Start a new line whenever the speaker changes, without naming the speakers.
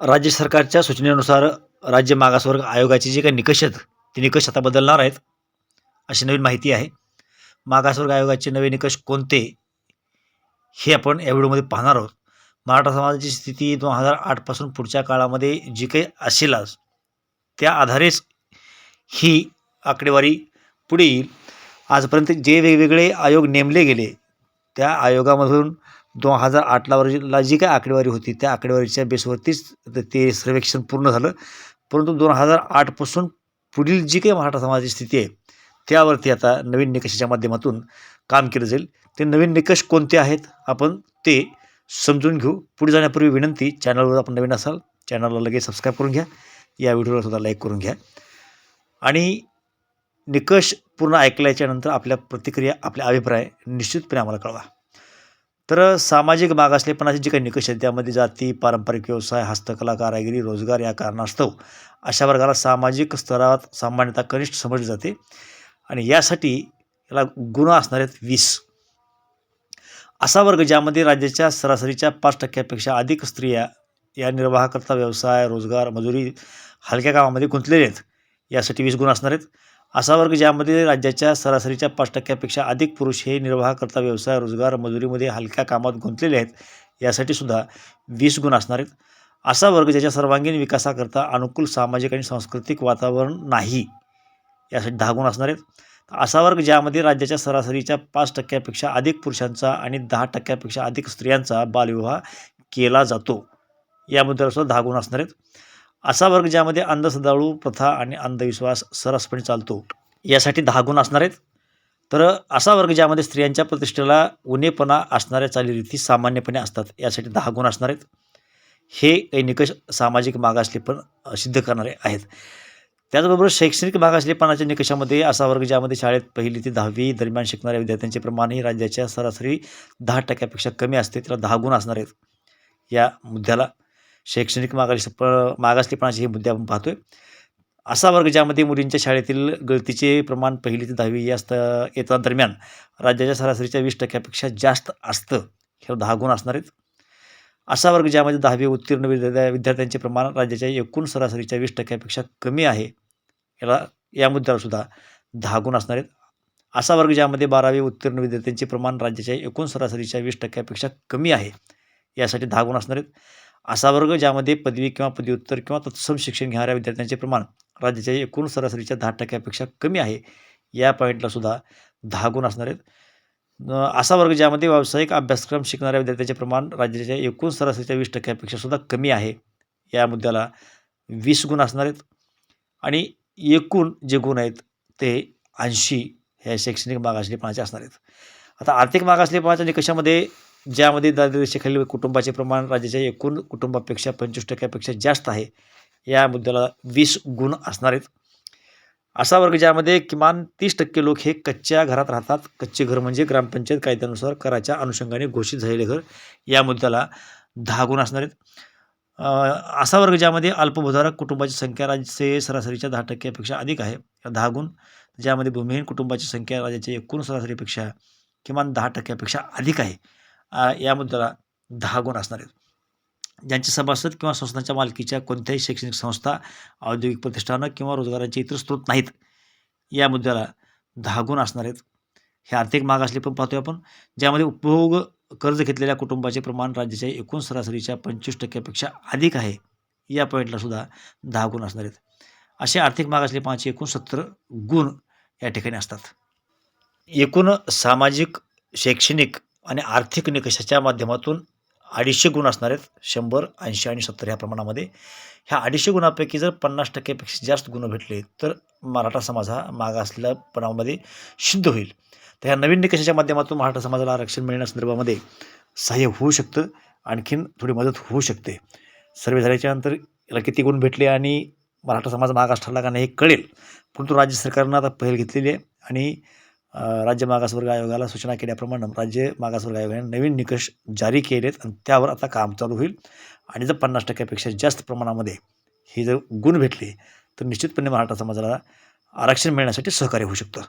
राज्य सरकारच्या सूचनेनुसार राज्य मागासवर्ग आयोगाचे जे काही निकष आहेत ते निकष आता बदलणार आहेत अशी नवीन माहिती आहे. मागासवर्ग आयोगाचे नवे निकष कोणते हे आपण या व्हिडिओमध्ये पाहणार आहोत. मराठा समाजाची स्थिती दोन हजार आठपासून पुढच्या काळामध्ये जी काही असेल आज त्या आधारेच ही आकडेवारी पुढे येईल. आजपर्यंत जे वेगवेगळे आयोग नेमले गेले त्या आयोगामधून दोन हजार आठला वरला जी काय आकडेवारी होती त्या आकडेवारीच्या बेसवरतीच ते सर्वेक्षण पूर्ण झालं. परंतु दोन हजार आठपासून पुढील जी काही मराठा समाजाची स्थिती आहे त्यावरती आता नवीन निकषाच्या माध्यमातून काम केलं जाईल. ते नवीन निकष कोणते आहेत आपण ते समजून घेऊ. पुढे जाण्यापूर्वी विनंती चॅनलवर आपण नवीन असाल चॅनलला लगेच सबस्क्राईब करून घ्या. या व्हिडिओला सुद्धा लाईक करून घ्या. आणि निकष पूर्ण ऐकल्याच्यानंतर आपल्या प्रतिक्रिया आपले अभिप्राय निश्चितपणे आम्हाला कळवा. तर सामाजिक मागासलेपणाचे जे काही निकष आहेत त्यामध्ये जाती पारंपरिक व्यवसाय हस्तकला कारागिरी रोजगार या कारणास्तव अशा वर्गाला सामाजिक स्तरात सामान्यतः कनिष्ठ समजले जाते. आणि यासाठी याला गुण असणार आहेत वीस. असा वर्ग ज्यामध्ये राज्याच्या सरासरीच्या पाच टक्क्यापेक्षा अधिक स्त्रिया या निर्वाहाकरता व्यवसाय रोजगार मजुरी हलक्या कामामध्ये गुंतलेले आहेत यासाठी वीस गुण असणार आहेत. असा वर्ग ज्यामध्ये राज्याच्या सरासरीच्या पाच टक्क्यापेक्षा अधिक पुरुष हे निर्वाह करता व्यवसाय रोजगार मजुरीमध्ये हलक्या कामात गुंतलेले आहेत यासाठी सुद्धा वीस गुण असणार आहेत. असा वर्ग ज्याच्या सर्वांगीण विकासाकरता अनुकूल सामाजिक आणि सांस्कृतिक वातावरण नाही यासाठी दहा गुण असणार आहेत. असा वर्ग ज्यामध्ये राज्याच्या सरासरीच्या पाच टक्क्यापेक्षा अधिक पुरुषांचा आणि दहा टक्क्यापेक्षा अधिक स्त्रियांचा बालविवाह केला जातो या मुद्द्यावर सुद्धा दहा गुण असणार आहेत. असा वर्ग ज्यामध्ये अंधश्रद्धाळू प्रथा आणि अंधविश्वास सरसपणे चालतो यासाठी दहा गुण असणार आहेत. तर असा वर्ग ज्यामध्ये स्त्रियांच्या प्रतिष्ठेला उणेपणा असणाऱ्या चालीरीती सामान्यपणे असतात यासाठी दहा गुण असणार आहेत. हे काही निकष सामाजिक मागासले पण सिद्ध करणारे आहेत. त्याचबरोबर शैक्षणिक मागासलेपणाच्या निकषामध्ये असा वर्ग ज्यामध्ये शाळेत पहिली ते दहावी दरम्यान शिकणाऱ्या विद्यार्थ्यांचे प्रमाण हे राज्याच्या सरासरी दहा टक्क्यापेक्षा कमी असते त्याला दहा गुण असणार आहेत. या मुद्द्याला शैक्षणिक मागासलेप मागासलेपणाचे हे मुद्दे आपण पाहतोय. असा वर्ग ज्यामध्ये मुलींच्या शाळेतील गळतीचे प्रमाण पहिली ते दहावी या स्त येता दरम्यान राज्याच्या सरासरीच्या वीस टक्क्यापेक्षा जास्त असतं हे दहा गुण असणार आहेत. असा वर्ग ज्यामध्ये दहावी उत्तीर्ण विद्यार्थ्या विद्यार्थ्यांचे प्रमाण राज्याच्या एकूण सरासरीच्या वीस टक्क्यापेक्षा कमी आहे याला या मुद्द्यावर सुद्धा दहा गुण असणार आहेत. असा वर्ग ज्यामध्ये बारावी उत्तीर्ण विद्यार्थ्यांचे प्रमाण राज्याच्या एकूण सरासरीच्या वीस टक्क्यापेक्षा कमी आहे यासाठी दहा गुण असणार आहेत. असा वर्ग ज्यामध्ये पदवी किंवा पदव्युत्तर किंवा तत्सम शिक्षण घेणाऱ्या विद्यार्थ्यांचे प्रमाण राज्याच्या एकूण सरासरीच्या दहा टक्क्यापेक्षा कमी आहे. या पॉईंटला सुद्धा दहा गुण असणार आहेत. असा वर्ग ज्यामध्ये व्यावसायिक अभ्यासक्रम शिकणाऱ्या विद्यार्थ्यांचे प्रमाण राज्याच्या एकूण सरासरीच्या वीस टक्क्यापेक्षा सुद्धा कमी आहे. या मुद्द्याला वीस गुण असणार आहेत. आणि एकूण जे गुण आहेत ते ऐंशी हे शैक्षणिक मागासलेपणाचे असणार आहेत. आता आर्थिक मागासलेपणाच्या निकषामध्ये ज्यामध्ये दारिद्र्यरेषेखालील कुटुंबाचे प्रमाण राज्याच्या एकूण कुटुंबापेक्षा पंचवीस टक्क्यापेक्षा जास्त आहे. या मुद्द्याला वीस गुण असणार आहेत. असा वर्ग ज्यामध्ये किमान तीस टक्के लोक हे कच्च्या घरात राहतात. कच्चे घर म्हणजे ग्रामपंचायत कायद्यानुसार कराच्या अनुषंगाने घोषित झालेले घर. या मुद्द्याला दहा गुण असणार आहेत. असा वर्ग ज्यामध्ये अल्पभूधारक कुटुंबाची संख्या राज्याचे सरासरीच्या दहा टक्क्यापेक्षा अधिक आहे. दहा गुण ज्यामध्ये भूमिहीन कुटुंबाची संख्या राज्याच्या एकूण सरासरीपेक्षा किमान दहा टक्क्यापेक्षा अधिक आहे. अ, या मुद्द्याला दहा गुण असणार आहेत. ज्यांचे सभासद किंवा संस्थांच्या मालकीच्या कोणत्याही शैक्षणिक संस्था औद्योगिक प्रतिष्ठानं किंवा रोजगाराचे इतर स्रोत नाहीत या मुद्द्याला दहा गुण असणार आहेत. हे आर्थिक मागासले पण पाहतोय आपण ज्यामध्ये उपभोग कर्ज घेतलेल्या कुटुंबाचे प्रमाण राज्याच्या एकूण सरासरीच्या पंचवीस टक्क्यापेक्षा अधिक आहे या पॉईंटला सुद्धा दहा गुण असणार आहेत. असे आर्थिक मागासलेपणाचे एकूण सत्तर गुण या ठिकाणी असतात. एकूण सामाजिक शैक्षणिक आणि आर्थिक निकषाच्या माध्यमातून अडीचशे गुण असणार आहेत. शंभर ऐंशी आणि सत्तर ह्या प्रमाणामध्ये. ह्या अडीचशे गुणापैकी जर पन्नास टक्क्यापेक्षा जास्त गुण भेटले तर मराठा समाज हा मागासल्यापणामध्ये सिद्ध होईल. तर ह्या नवीन निकषाच्या माध्यमातून मराठा समाजाला आरक्षण मिळण्यासंदर्भामध्ये सहाय्य होऊ शकतं. आणखीन थोडी मदत होऊ शकते. सर्वे झाल्याच्यानंतर याला किती गुण भेटले आणि मराठा समाज मागास ठरला का नाही हे कळेल. परंतु राज्य सरकारनं आता पहिल घेतलेली आहे आणि राज्य मागासवर्ग आयोगाला सूचना केल्याप्रमाणे राज्य मागासवर्ग आयोगाने नवीन निकष जारी केलेत आणि त्यावर आता काम चालू होईल. आणि जर पन्नास टक्क्यापेक्षा जास्त प्रमाणामध्ये हे जर गुण भेटले तर निश्चितपणे मराठा समाजाला आरक्षण मिळण्यासाठी सहकार्य होऊ शकतं.